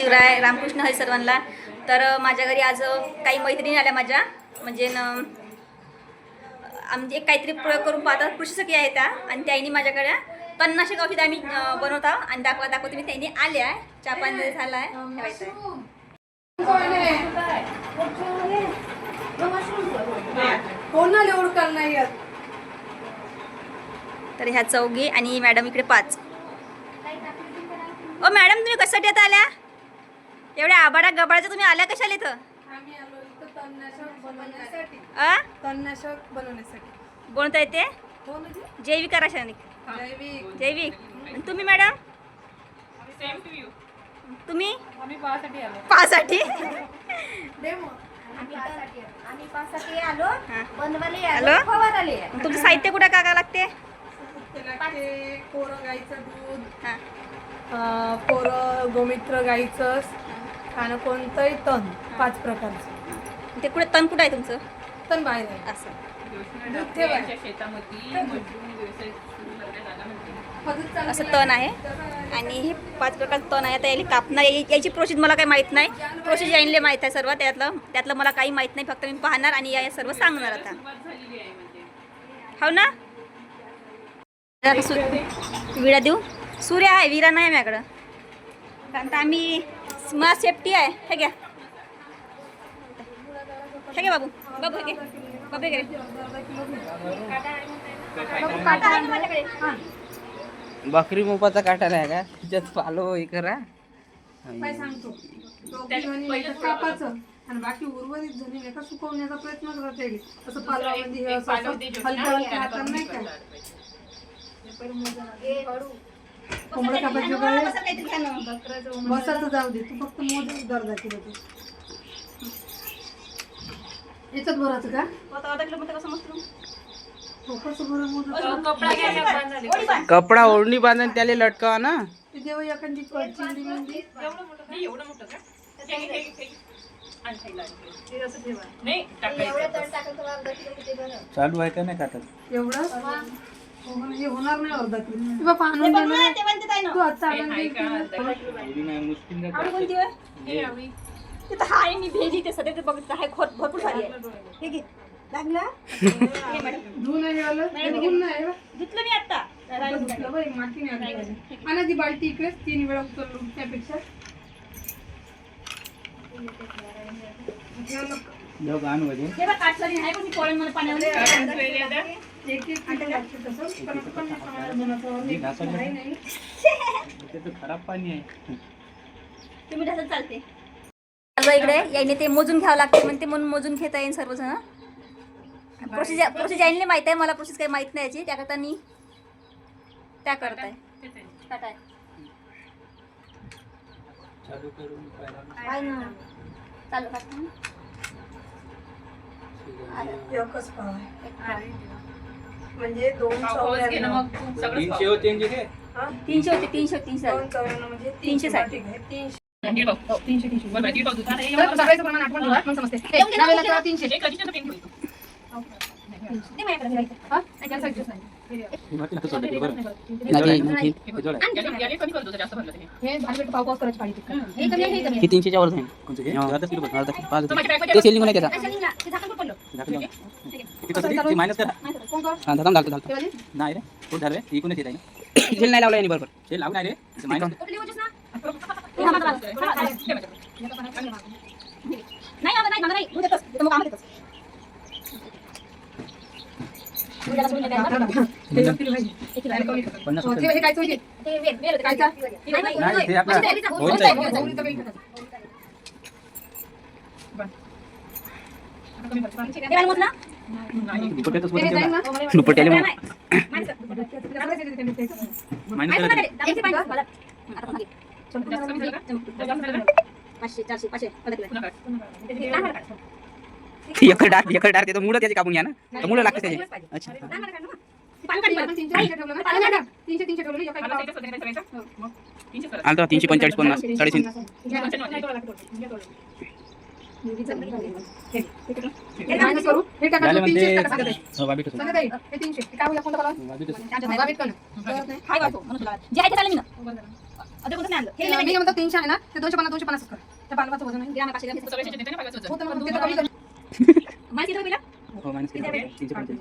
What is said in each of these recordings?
शिवराय रामकृष्ण हरी सर्वांना. तर माझ्या घरी आज काही मैत्रिणी आल्या माझ्या. म्हणजे न आमचे एक काहीतरी प्रयोग करून पाहतात. कृषीसखी आहे त्या आणि त्यांनी माझ्याकडे तणनाशक औषध आम्ही बनवत आहोत आणि दाखवा दाखवते मी. त्यांनी आल्या आहे. चहा पाणी झाला आहे. तर ह्या चौघी आणि मॅडम इकडे पाच. ओ मॅडम तुम्ही कशासाठी आता आल्या? एवढ्या आबाडा गबाडाच्या तुम्ही आल्या कशाला इथं? आम्ही आलो इथं तणनाशक बनवण्यासाठी. आ? तणनाशक बनवण्यासाठी. कोणतं आहे ते? हो जैविक का रासायनिक जैविक. जैविक. आणि तुम्ही मॅडम? तुम्ही? आम्ही पाहासाठी आलो. पासाठी डेमो. आम्ही पाचसाठी आलो. हा. बनवाले हॅलो? आलो. फवाराले तुमचं साहित्य कुठं का का लागते लागते कोरं गाईचं दूध. हां. अं, कोरं गोमित्र गाईचं आणि कोणतंही तण पाच प्रकारचं. ते कुठे तण कुठं आहे तुमचं? तण बाहेर आहे. असं. दूध ठेवा. असं तण आहे. आणि हे पाच प्रकारचं तण आहे. आता याला कापणं या- याची प्रोसेस मला काही माहीत नाही. प्रोसेस यायले माहीत आहे सर्व. त्यातलं त्यातलं मला काही माहीत नाही. फक्त मी पाहणार आणि या सर्व सांगणार आता. हो ना? आता सु- विडा देऊ. सूर्य आहे. विरा नाही माझ्याकडं. कारण तर आम्ही मला सेफ्टी आहे. हे घ्या. हे घे बाबू. बाबू हे घे. बाबू हे घे. बाबू काटा आहे ना माझ्याकडे? हां. बकरी मोपाचा काटा नाही का? त्याच्यात पालो हे करा. काय सांगतो. आणि बाकी उर्वरित जणी एका सुकवण्याचा प्रयत्न करत येईल असं हे असं हलक्या नाही काय कोंबडं कापायची ना. बसाचं जाऊ दे. तू फक्त मोज दर दाखवलं तू. याच्यात भरायचं का. कपडा ओढणी बांधून त्याला लटकावा ना. देव एखादी एवढं चालू आहे का नाही काटत एवढं? हो, पण होणार नाही अर्धा किलो. बाबा आणून देणार ते पण आहे आणून दे कोणती होय? तिथं हाय मी भेली ते सध्या ते बघ हाय खोट भरपूर भारी आहे. हे घे. लागला? हे मॅडम धुवून नाही आलं. हे धुवून नाही. आलं. धुतलं मी आता. आता धुतलं बरं, माती नाही आली पाहिजे. आणा ती बालटी इकडे तीन वेळा उचललो त्यापेक्षा? हे बघ काटलं नाही पण मी पोळ्या मला पाण्यामध्ये एक एक. हे खराब पाणी आहे तुम्ही चालते इकडे. याने ते मोजून घ्यावं लागते म्हणते म्हणून मोजून घेता येईल सर्वजण. प्रोसेस प्रोसेस यायला माहीत आहे मला प्रोसेस काही माहीत नाही याची. त्याकरता मी त्या करताय. चालू करून. चालू म्हणजे दोन तीनशे होते यांचे ते? हा? तीनशे होते तीनशे तीनशे दोन झाले. चौऱ्याण्णव म्हणजे तीनशे तीनशे साठ. ठीक आहे, तीनशे. हे भरती नका सोडू, बरं. नाही, नाही, हे जोड आहे. हे तीनशेच्या वर जाईल कोणचं घे? हा. अर्धा किलो भर. अर्धा किलो, पाच रुपये. ते सेलिंग नाही त्याचा अच्छा, निघला. ते झाकण कुठं पडलं? दाखव ना. किती कसं ते? ते मायनस करा हा दादा घालतो घालतो नाही रे कुठं झालं रे? इकूनच येत आहे ना सेल नाही लावला यांनी बरोबर हे लावून आहे रे ते मायनस कुठली वजस ना? हे हा, माझा, माझा. हा, हा. नाही माझा नाही माझा नाही तू देतोस. देतो मग आम्हाला देतोस. पाचशे चारशे एकर एकर ते मुळं त्याचे कापून घ्या ना. तर मुळं लागते त्याचे. अच्छा. तीनशे तीनशे ठेवलं. तीनशे? एका एका पाव. तर तीनशे पंचेचाळीस पन्नास साडेतीन हे मायनस करू. हे टाका, झाले तू तीनशे म्हणते टाका, सांगत आहे. हो, बाबी ठेवतो. सांगत आहे. हे तीनशे. हे काय होईल, कोणता पाला? बाबी ठेवतो. बाबा भेटतो ना. कळत नाही. हे मी म्हणतो तीनशे आहे ते दोनशे पन्नास दोनशे पन्नास कर त्या पालवाचं वजन आहे द्या. हो ते तर कमी कर. हो किती तीनशे पंचेचाळीस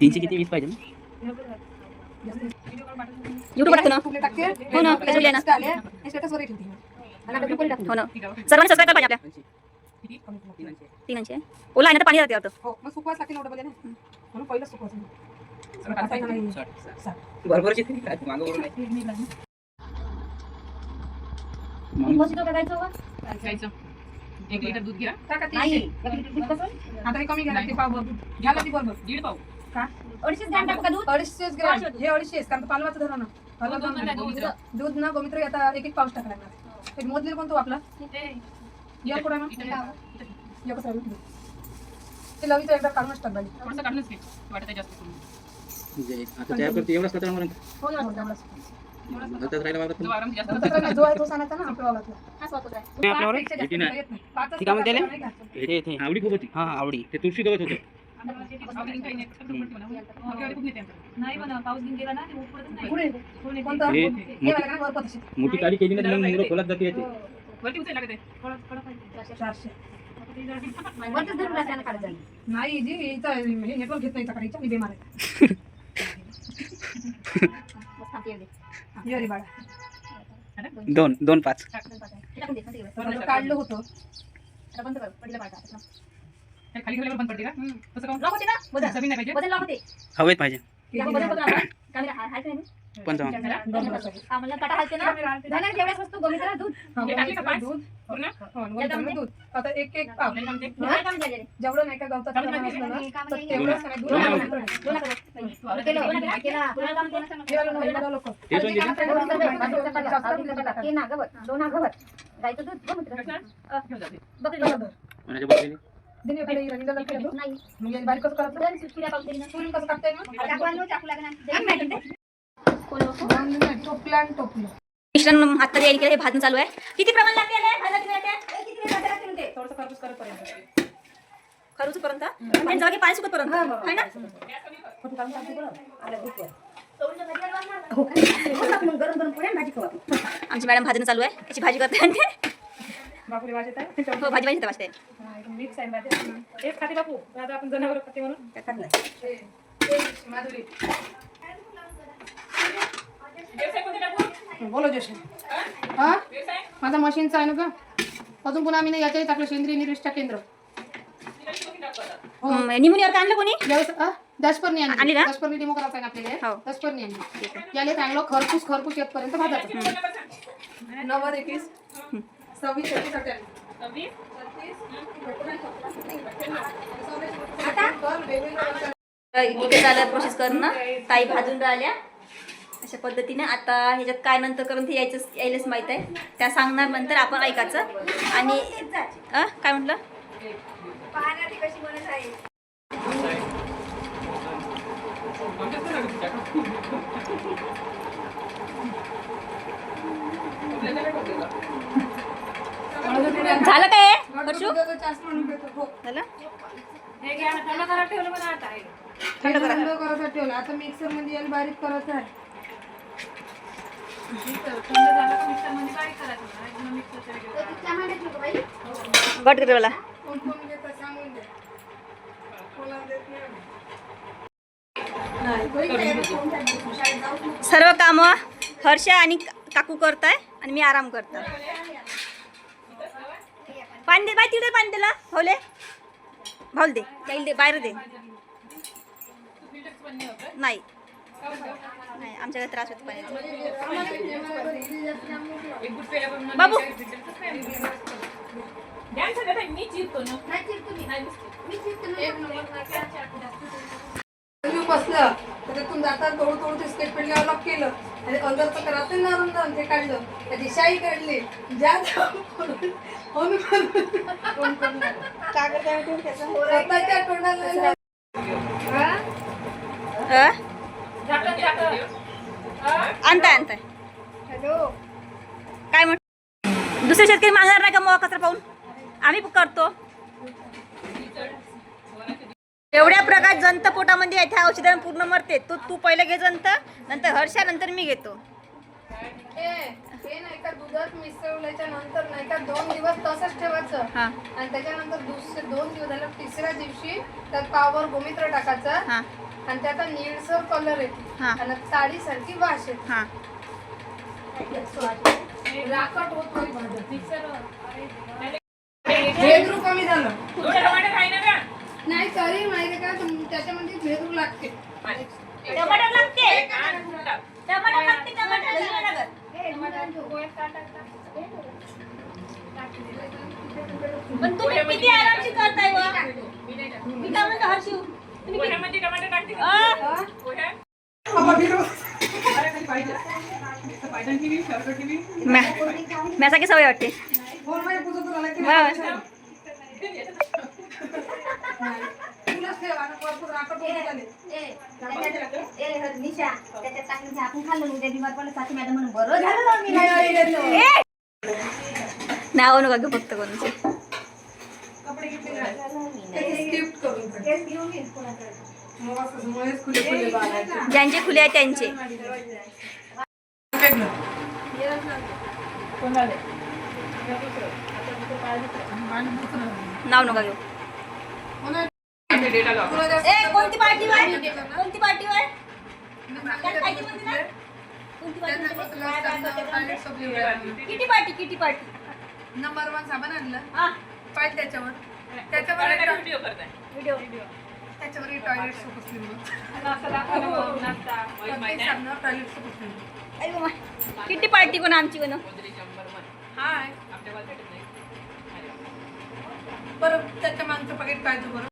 तीनशे किती वीस पाहिजे ना वर टाकतो ना? हो ना, आले, हे ना. सर्वांनी सबस्क्राईब करायला पाहिजे आपल्या. ओला आहे ना तर पाणी जाते वाटतं. हो लागते ना म्हणून पहिलं. बरोबर. एक लिटर दूध घ्या. आता हे कमी घ्या ते पाव. घ्या ना ती बरोबर. दीड पाव. का अडीचशेच ग्रॅम टाकू का दूध अडीचशेच ग्रॅम हे अडीचशेच कारण पालवाचं धरा ना दूध नाही, गोमित्र. दूध ना गोमित्र आता एक एक पाऊस टाका लागणार एक मोदलेलं कोणतं आपला या कुठं आहे मग? या कसं आहे? ते लवीचं एकदा काढूनच टाक बाई. थोडंसं काढूनच घे वाटत जास्त करून. आता तयार करते एवढाच कचरा मला हो ना, ना, एवढंच. नंतर राहिला वावरात जो आराम जास्त नंतर काय, जो आहे तो सांगायचा ना आपल्या वावरातला. स्वतःच आहे नाही, आपल्यावर पाचपेक्षा जास्त येते ना. येत नाही. पाचच ती काय म्हणते टाका, रे? नाही का? इथे इथे आवडी खूप होती हा आवडी ते तुळशी गवत होतं नाही. नाही. नाही. मोठी काडी केली ना तर मग मुलं खोलात जाते येते. नाही. जी हे नेटवर्क घेत नाही मी बेमार आहे दोन दोन पाच. काढलं होतं. खाली ठेवल्यावर बंद पडते का? तसं काहून? लॉक होते ना वजन जमीन नाही पाहिजे. वजन लॉक होते. हवेत पाहिजे. या वजन बघा आपण. कॅमेरा हा- हाय का नाही? पंचावन्न. हा, म्हणलं काटा हालते ना. धन्या जेवढ्याच वस्तू गोमित्र दूध. हे टाकली का पाच? दूध. पूर्ण? हो, गोमित्रानं दूध. आता एक एक पाव नाही का म्हणते? काय काम झाले रे? जेवढं नाही का गवतात काम प्रमाण नाही असलं ना? काम तर नाही. तेवढंच दूध दोन केलं. केला. काम केलं सांग. हे. हे. हे गायचं दूध गोमित्र. कोणाच्या बघितली नाही. मग हे बारीक कसं करायचं? दोन पावते ना. कसं कापताय ना आणू, लागणार. टोपलं आणि टोपलं मिश्रण आता तयारी केलं हे भाजून चालू आहे. किती प्रमाण लागते याला? भाजायला किती लागते? किती वेळ भाजायला लागते म्हणते? थोडंसं खरपूस करतपर्यंत. खरूच पर्यंत आणि जागी पाणी सुकत पर्यंत है ना? आमची मॅडम भाजणं चालू आहे. त्याची भाजी करते म्हणते. वाजत आहे. हो भाजी भाजी वाजते. मिक्स आहे भाजी. एक खाते बापू आता आपण जनावर खाते म्हणून. हे, हे माधुरी. व्यवसाय कोणते टाकू? बोलो जोशी. हा? माझा मशीनचा आहे ना का अजून पुन्हा आम्ही ना याच्याही टाकलं सेंद्रिय निविष्ठा केंद्र. हम्म, निमोनियावर का आणलं कोणी? दशपर्णी आणली? दशपर्णी डेमो करायचा आहे ना हो. आपल्याला दशपर्णी आणली याले चांगलं खरपूस खरपूस येतपर्यंत भाजायचं. नव्वद एकवीस. सव्वीस? इथे झालं प्रोसेस करणं. ताई भाजून राहिल्या. अशा पद्धतीने आता ह्याच्यात काय नंतर करून ते यायचं यायलाच माहीत आहे. त्या सांगणार नंतर आपण ऐकायचं. आणि अ, काय म्हटलं? झालं काय? झालं? हे थंड हे. करायचं ठेवलं. आता मिक्सरमध्ये याला बारीक करायचं आहे. कोण कोण घेतं सांगून कोणाला देत नाही. सर्व कामं हर्षा आणि काकू करताय आणि मी आराम करता. पाणी दे बाय तिकडे पाणी दिला भाऊले. भाऊल दे जाईल दे बाहेर दे. नाही. नाही आमच्याकडे त्रास होतो पाण्याचा. बाबू. बसलं तर त्यातून जातात थोडं ते स्केच पेन लॉक केलं. आणि अंदरचं करायचं नरम ते काढलं. त्याची शाई काढली. ज्या फोन करून आणताय आणताय. काय म्हण दुसरे शेतकरी मागणार नाही का मग कचरा पाहून? आम्ही करतो. एवढ्या प्रकार जंत पोटामध्ये आहे त्या औषधाने पूर्ण मरते. तू तू पहिले घे जंत नंतर हर्षा नंतर मी घेतो. हे नाही का दुधात मिसळल्याच्या नंतर नाही का दोन दिवस तसंच ठेवायचं. हा. आणि त्याच्यानंतर दुसरे दोन दिवस झाले तिसऱ्या दिवशी त्यात पावर गोमित्र टाकायचं. हा. आणि त्याचा निळसर कलर येते हा. आणि साडीसारखी वास येते हा. राखट होत नाही भाज्या. भेदरू कमी झालं. नाही तरी माहिती का तुम- त्याच्यामध्ये भेदरू लागते. टमाटर लागते. टमाटर लागते टमाटर नाही लागत. पण तुम्ही किती आरामशीर करताय व? मी काय म्हणतो हर्षू तुम्ही किती- आ? म्या- म्यासारखी सवय वाटते फोनमध्ये पुसत राहिला की बरोबर. तुलाच ठेवा ना, भरपूर राखट होत झाले. निशा त्याच्यात टाकून ते आपण खाल्लं उद्या बिमार पडलं साथी मॅडम म्हणून बरं झालं ना मी नाही गेलो. नाव नका घेऊ फक्त कोणाचे कपडे किती घालायचे? त्याची स्क्रिप्ट करून टाक. मग असं महेश खुले खुले बाळाचे. ज्यांचे खुले आहे त्यांचे वेगळं. नाव नका घेऊ म्हणून तुला जास्त- ए कोणती पार्टी वाय कोणती पार्टी वाय पाहिजे. किती पार्टी किती पार्टी? नंबर वन साबण आणलं. हा. पाहिजे त्याच्यावर. त्याच्यावर एक टॉय- व्हिडिओ त्याच्यावर टॉयलेट सोप टॉयलेट. किती पार्टी कोण आमची कोण? हाय. बरं त्याच्या मागचं पॅकेट काय तू बरं.